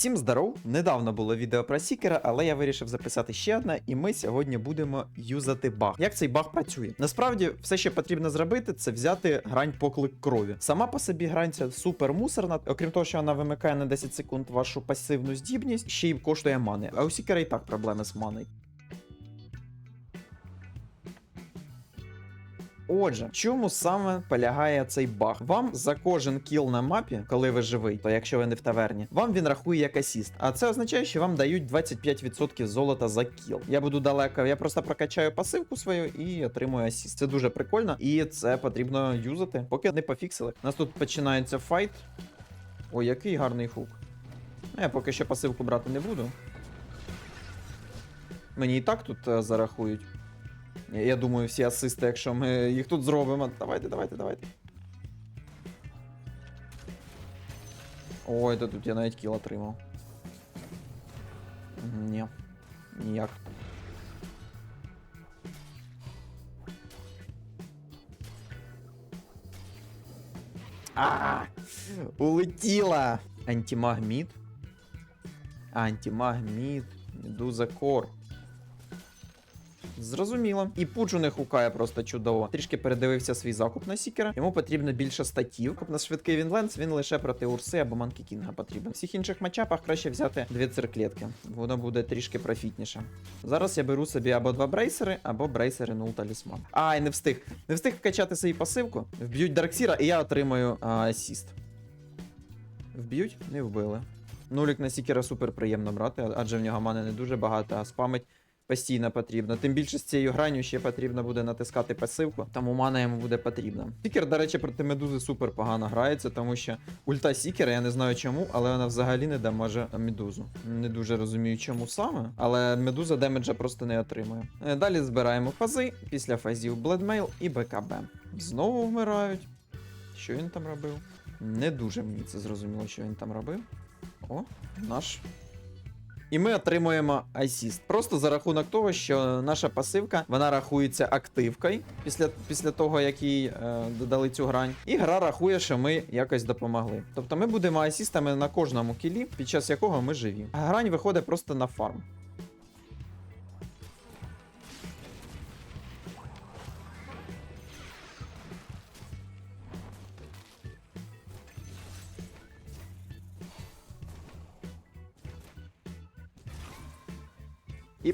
Всім здоров! Недавно було відео про Сікера, але я вирішив записати ще одне, і ми сьогодні будемо юзати баг. Як цей баг працює? Насправді, все, що потрібно зробити, це взяти грань поклик крові. Сама по собі грань ця супер мусорна, окрім того, що вона вимикає на 10 секунд вашу пасивну здібність, ще й коштує мани. А у Сікера і так проблеми з маною. Отже, в чому саме полягає цей баг? Вам за кожен кіл на мапі, коли ви живий, то якщо ви не в таверні, вам він рахує як асіст. А це означає, що вам дають 25% золота за кіл. Я буду далеко, я просто прокачаю пасивку свою і отримую асіст. Це дуже прикольно, і це потрібно юзати, поки не пофіксили. У нас тут починається файт. Ой, який гарний хук. Я поки що пасивку брати не буду. Мені і так тут е, зарахують. Я, я думаю, всі асисти, якщо ми їх тут зробимо. Давайте, давайте, давайте. Ой, та тут я навіть кіл отримав. Мгм, Ні. Ніяк. А! Улетіла! Антимагмід. Антимагмід. Медуза Кор. Зрозуміло. І пудж у них гукає просто чудово. Трішки передивився свій закуп на Сікера. Йому потрібно більше статів. На швидкий Вінленс він лише проти Урси або Манкі Кінга потрібен. В всіх інших матчапах краще взяти дві цирклетки. Воно буде трішки профітніше. Зараз я беру собі або два брейсери, або брейсери нул талісман. Ай, не встиг. Не встиг вкачати свою пасивку. Вб'ють Дарксіра, і я отримаю асіст. Вб'ють? Не вбили. Нулік на Сікера супер приємно брати, адже в нього мани не дуже багато, а спамить постійно потрібно. Тим більше з цією гранню ще потрібно буде натискати пасивку, тому мана йому буде потрібна. Сікер, до речі, проти медузи супер погано грається, тому що ульта Сікера, я не знаю чому, але вона взагалі не дамаже медузу. Не дуже розумію, чому саме, але медуза демеджа просто не отримує. Е, Далі збираємо фази, після фазів Бледмейл і БКБ. Знову вмирають. Що він там робив? Не дуже мені це зрозуміло, що він там робив. О, наш і ми отримуємо асіст. Просто за рахунок того, що наша пасивка вона рахується активкою після, після того, як їй е, додали цю грань. І гра рахує, що ми якось допомогли. Тобто ми будемо асістами на кожному кілі, під час якого ми живі. Грань виходить просто на фарм.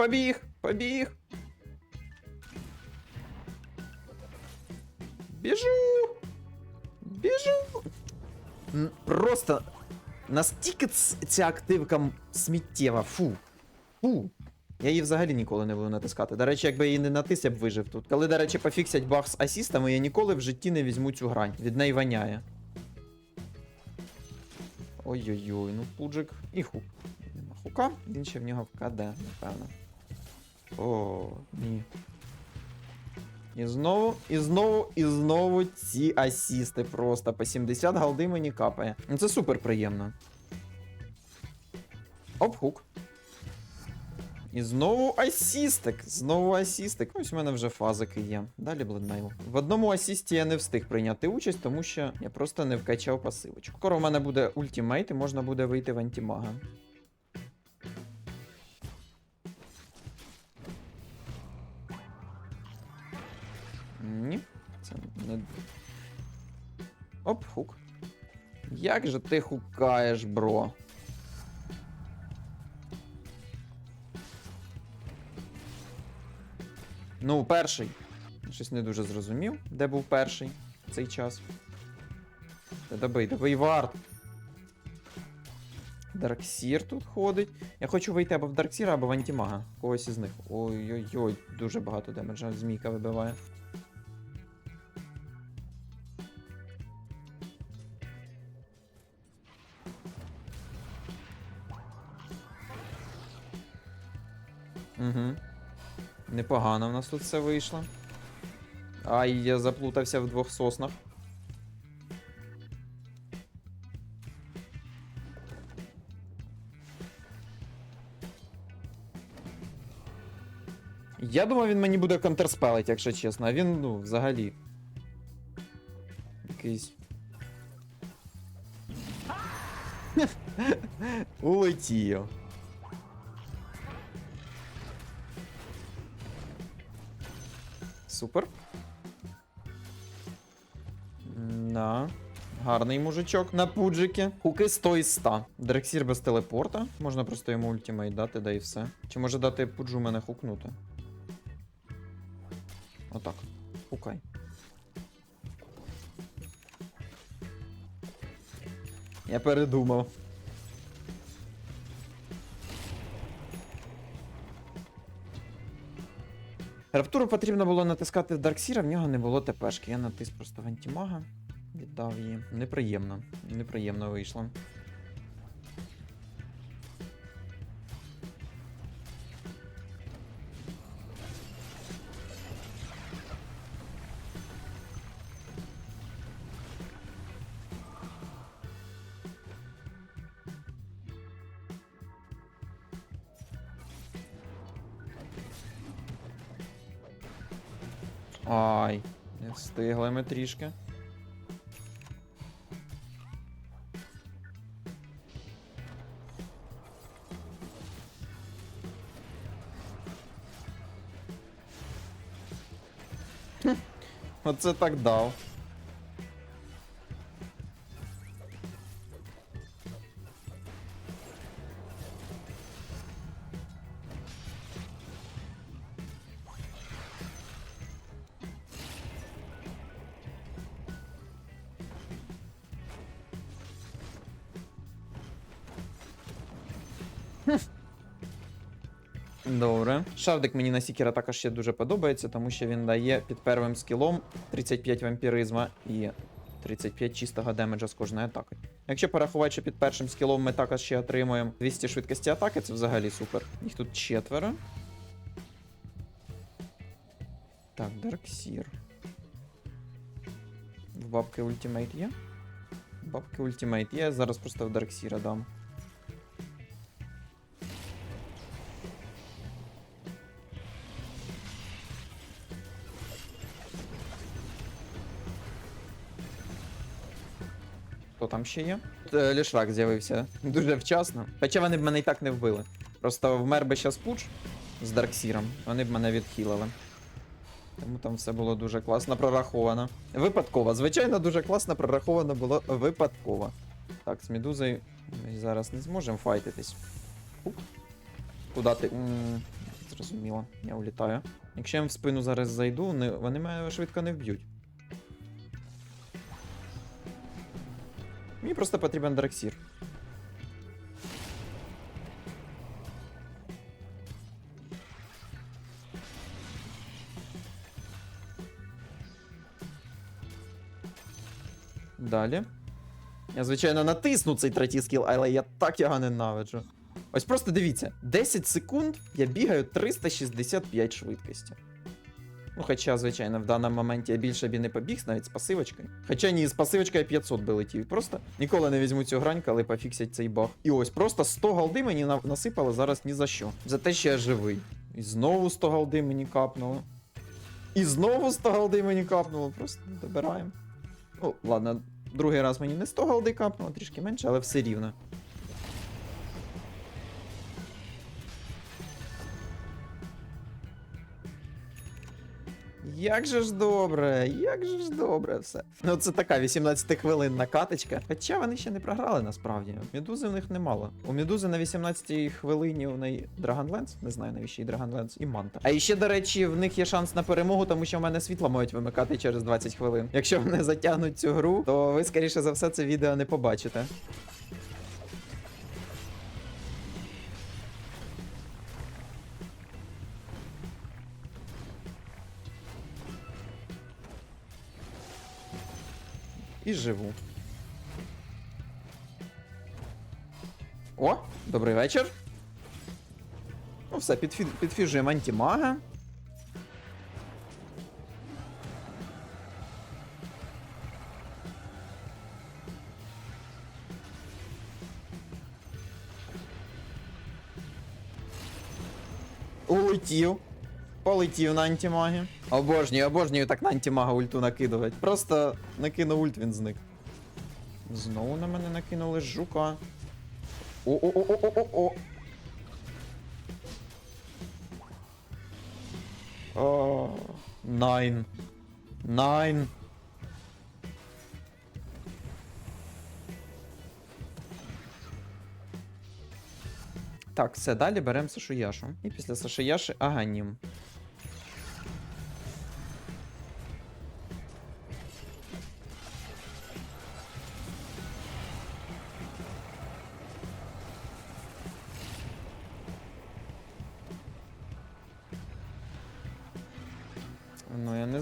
Побіг! Побіг! Біжу! Біжу! Просто настільки ця активка сміттєва. Фу. Фу. Я її взагалі ніколи не буду натискати. До речі, якби її не натис, я б вижив тут. Коли, до речі, пофіксять баг з асістами, я ніколи в житті не візьму цю грань. Від неї воняє. Ой-ой-ой, ну пуджик. І хук. Нема хука, він ще в нього в КД, напевно. О, ні. І знову, і знову, і знову ці асісти просто. По 70 голди мені капає. Ну це супер приємно. Оп, хук. І знову асістик. Знову асістик. Ось у мене вже фазики є. Далі бледмейл. В одному асісті я не встиг прийняти участь, тому що я просто не вкачав пасивочку. Скоро в мене буде ультімейт і можна буде вийти в антимага. Не. Оп, хук. Як же ти хукаєш, бро? Ну, перший. Щось не дуже зрозумів, де був перший в цей час. Добий, добий варт. Дарксір тут ходить. Я хочу вийти або в Дарксіра, або в антимага. Когось із них. Ой-ой-ой, дуже багато демеджа. Змійка вибиває. Угу. Непогано в нас тут все вийшло. Ай, я заплутався в двох соснах. Я думав, він мені буде контрспелить, якщо чесно, а він, ну, взагалі. Якийсь. Улетів. Супер. Да. Гарний мужичок на пуджики. Хуки 100 із 100. Дрексір без телепорта. Можна просто йому ультимейт дати, да і все. Чи може дати пуджу мене хукнути? Отак. Хукай. Я передумав. Раптуру потрібно було натискати Дарксіра, в нього не було ТПшки. Я натис просто в. Віддав її. Неприємно. Неприємно вийшло. Не встигли ми трішки. Оце так дав. Добре. Шавдик мені на Сікера також ще дуже подобається, тому що він дає під первим скілом 35 вампіризма і 35 чистого демеджа з кожної атаки. Якщо порахувати, що під першим скілом ми також ще отримуємо 200 швидкості атаки, це взагалі супер. Їх тут четверо. Так, Дарксір. В бабки ультимейт є? В бабки ультимейт є, зараз просто в Дарксіра дам. Там ще є? Е, Лішрак з'явився дуже вчасно. Хоча вони б мене і так не вбили. Просто вмер би щас пуч з Дарксіром, вони б мене відхилили. Тому там все було дуже класно прораховано. Випадково. Звичайно, дуже класно прораховано було випадково. Так, з медузою ми зараз не зможемо файтитись. Уп. Куда ти. М, Зрозуміло, я улітаю. Якщо я в спину зараз зайду, вони мене швидко не вб'ють. Мені просто потрібен Драксір. Далі. Я, звичайно, натисну цей третій скіл, але я так його ненавиджу. Ось просто дивіться: 10 секунд я бігаю 365 швидкості. Ну, хоча, звичайно, в даному моменті я більше б і не побіг, навіть з пасивочкою. Хоча ні, з пасивочкою 500 би летів. Просто ніколи не візьму цю грань, коли пофіксять цей баг. І ось просто 100 голди мені на- насипали зараз ні за що. За те, що я живий. І знову 100 голди мені капнуло. І знову 100 голди мені капнуло. Просто добираємо. Ну, ладно, другий раз мені не 100 голди капнуло, трішки менше, але все рівно. Як же ж добре, як же ж добре все. Ну це така 18 хвилинна каточка. Хоча вони ще не програли насправді. Медузи в них немало. У Медузи на 18 хвилині у неї Dragonlance, не знаю навіщо їй Dragonlance, і Манта. А ще, до речі, в них є шанс на перемогу, тому що в мене світло можуть вимикати через 20 хвилин. Якщо вони затягнуть цю гру, то ви, скоріше за все, це відео не побачите. І живу. О, добрий вечір. Ну все, підфі... підфіжуємо антимага. Улетів. Полетів на антимагі. Обожнюю, обожнюю так на антимага ульту накидувати. Просто накинув ульт, він зник. Знову на мене накинули жука. О-о-о-о-о-о. Найн. Найн. Так, все, далі беремо Сашуяшу. І після Сашуяши Аганім.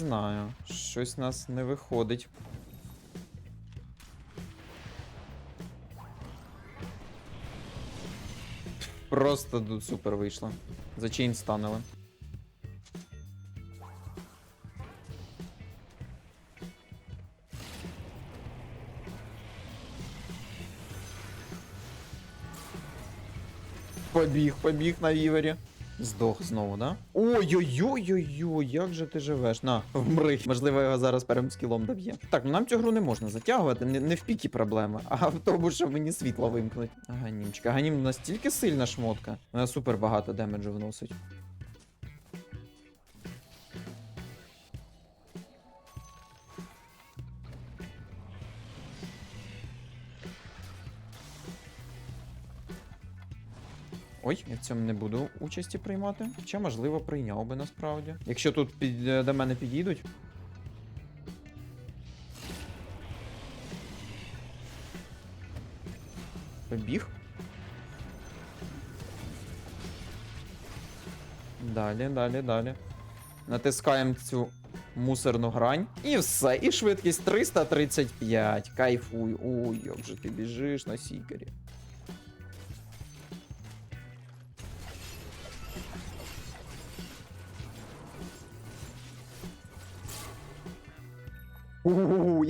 Знаю. Щось у нас не виходить. Просто тут супер вийшло. За чейн станили. Побіг, побіг на вівері. Здох знову, да? Ой-ой-ой-ой-ой, як же ти живеш? На, вмри. Можливо, його зараз перем скілом доб'є. Так, ну нам цю гру не можна затягувати, не, не в пікі проблема, а в тому, що мені світло вимкнуть. Ганімчика. Ганім настільки сильна шмотка. Вона супер багато демеджу вносить. Ой, я в цьому не буду участі приймати. Хоча, можливо, прийняв би насправді. Якщо тут під, е, до мене підійдуть. Побіг. Далі, далі, далі. Натискаємо цю мусорну грань. І все. І швидкість 335. Кайфуй. Ой, як же ти біжиш на сікері.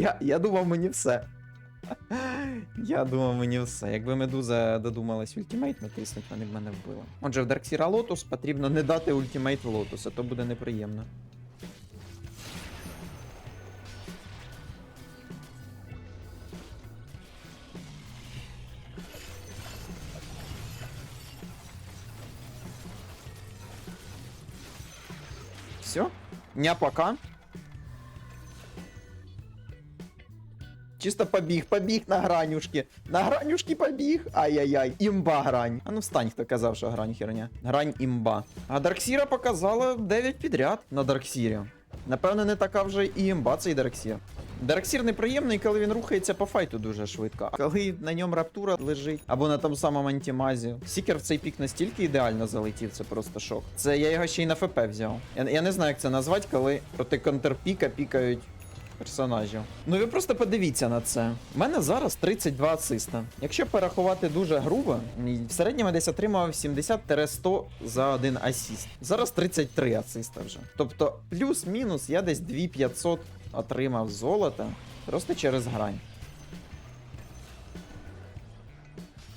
Я, я думав мені все. Я думав мені все. Якби медуза додумалась ультимейт натиснуть, вони б мене вбили. Отже, в Дарксіра Лотус потрібно не дати ультимейт Лотуса, то буде неприємно. Все? Ня пока. Чисто побіг, побіг на гранюшки. На гранюшки побіг. Ай-яй-яй. Імба грань. А ну встань, хто казав, що грань херня. Грань імба. А Дарксіра показала 9 підряд на Дарксірі. Напевно, не така вже і імба цей Дарксір. Дарксір неприємний, коли він рухається по файту дуже швидко. А коли на ньому раптура лежить, або на тому самому антимазі. Сікер в цей пік настільки ідеально залетів, це просто шок. Це я його ще й на ФП взяв. Я, я не знаю, як це назвати, коли проти контрпіка пікають персонажів. Ну ви просто подивіться на це. У мене зараз 32 асиста. Якщо порахувати дуже грубо, в середньому десь отримав 70-100 за один асіст. Зараз 33 асиста вже. Тобто, плюс-мінус я десь 2500 отримав золота просто через грань.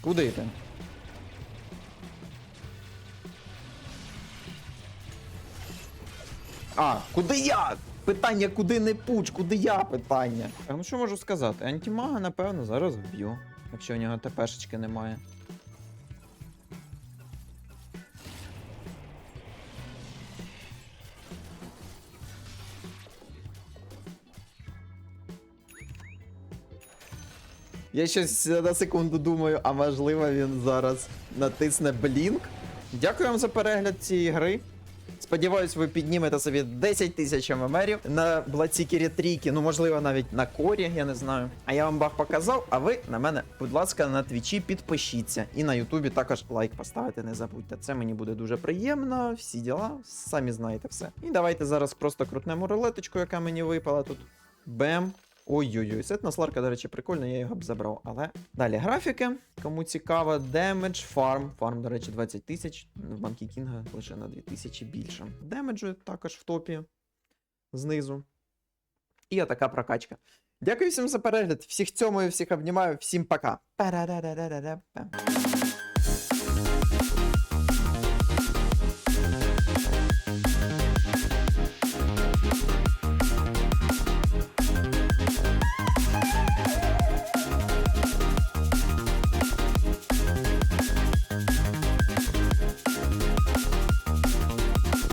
Куди ти? А, куди я? Питання, куди не пуч, куди я питання. А ну що можу сказати? Антимага, напевно, зараз вб'ю, якщо в нього ТПшечки немає. Я щось на секунду думаю, а можливо він зараз натисне блінк. Дякую вам за перегляд цієї гри. Сподіваюсь, ви піднімете собі 10 тисяч ММРів на Бладсікері трійки, ну можливо навіть на корі, я не знаю. А я вам бах показав, а ви на мене, будь ласка, на твічі підпишіться. І на Ютубі також лайк поставити, не забудьте. Це мені буде дуже приємно. Всі діла, самі знаєте все. І давайте зараз просто крутнемо рулеточку, яка мені випала тут. Бем. Ой-ой-ой, сет на сларка, до речі, прикольно, я його б забрав. Але далі графіки. Кому цікаво, демедж, фарм. Фарм, до речі, 20 тисяч. В Банкі Кінга лише на 2000 більше. Демеджу також в топі знизу. І отака прокачка. Дякую всім за перегляд. Всіх цьому і всіх обнімаю. Всім пока.